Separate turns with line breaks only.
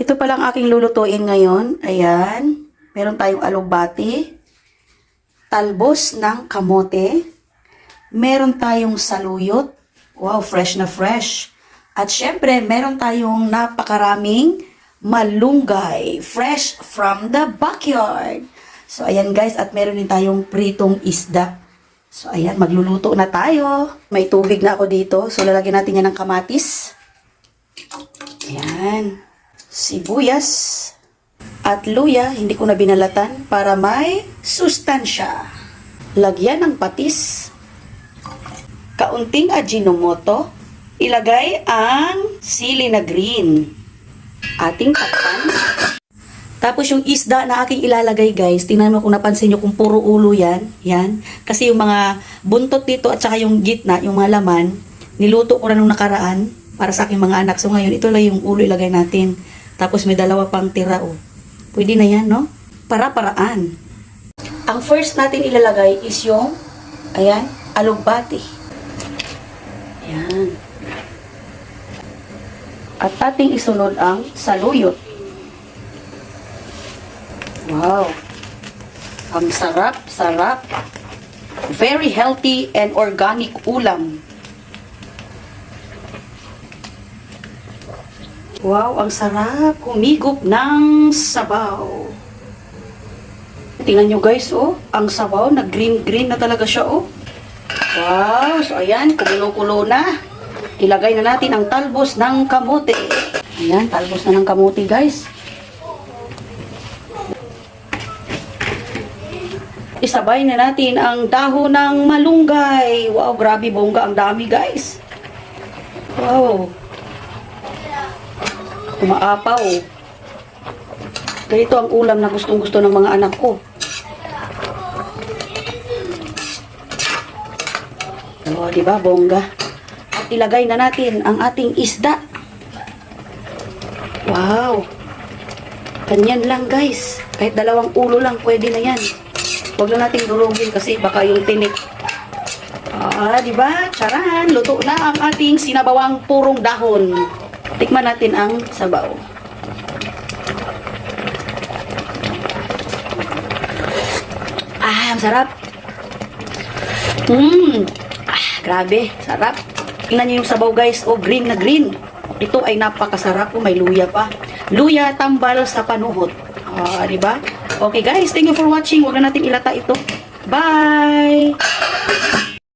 Ito pa lang aking lulutuin ngayon. Ayan. Meron tayong alubati. Talbos ng kamote. Meron tayong saluyot. Wow, fresh na fresh. At syempre, meron tayong napakaraming malunggay. Fresh from the backyard. So, ayan guys. At meron din tayong pritong isda. So, ayan. Magluluto na tayo. May tubig na ako dito. So, lalagyan natin yan ng kamatis. Ayan. Sibuyas at luya, hindi ko na binalatan para may sustansya. Lagyan ng patis. Kaunting ajinomoto. Ilagay ang sili na green. Ating takpan. Tapos yung isda na aking ilalagay guys, tingnan mo kung napansin nyo kung puro ulo yan. Yan. Kasi yung mga buntot dito at saka yung gitna, yung mga laman, niluto ko na nung nakaraan para sa aking mga anak. So ngayon, ito lang yung ulo ilagay natin. Tapos may dalawa pang tira oh. Pwede na yan, no? Para-paraan. Ang first natin ilalagay is yung, ayan, alugbati. Ayan. At ating isunod ang saluyot. Wow. Ang sarap, sarap. Very healthy and organic ulam. Wow, ang sarap. Humigop ng sabaw. Tingnan nyo guys, oh. Ang sabaw, na green-green na talaga siya, oh. Wow, so ayan, kumulo-kulo na. Ilagay na natin ang talbos ng kamote. Ayan, talbos na ng kamote, guys. Isabay na natin ang dahon ng malunggay. Wow, grabe bongga. Ang dami, guys. Wow. Umaapaw. Ganito ang ulam na gustong-gusto ng mga anak ko. Oh, di ba, bongga? At ilagay na natin ang ating isda. Wow. Ganyan lang, guys. Kahit dalawang ulo lang, pwede na yan. Huwag na nating durugin kasi baka yung tinik. Ah, di ba? Charan, luto na ang ating sinabawang purong dahon. Tikman natin ang sabaw. Ah, ang sarap. Mmm. Ah, grabe. Sarap. Tingnan niyo yung sabaw guys. Oh, green na green. Ito ay napakasarap. Oh, may luya pa. Luya tambal sa panuhot. Ah, di ba? Okay guys, thank you for watching. Huwag na natin ilata ito. Bye!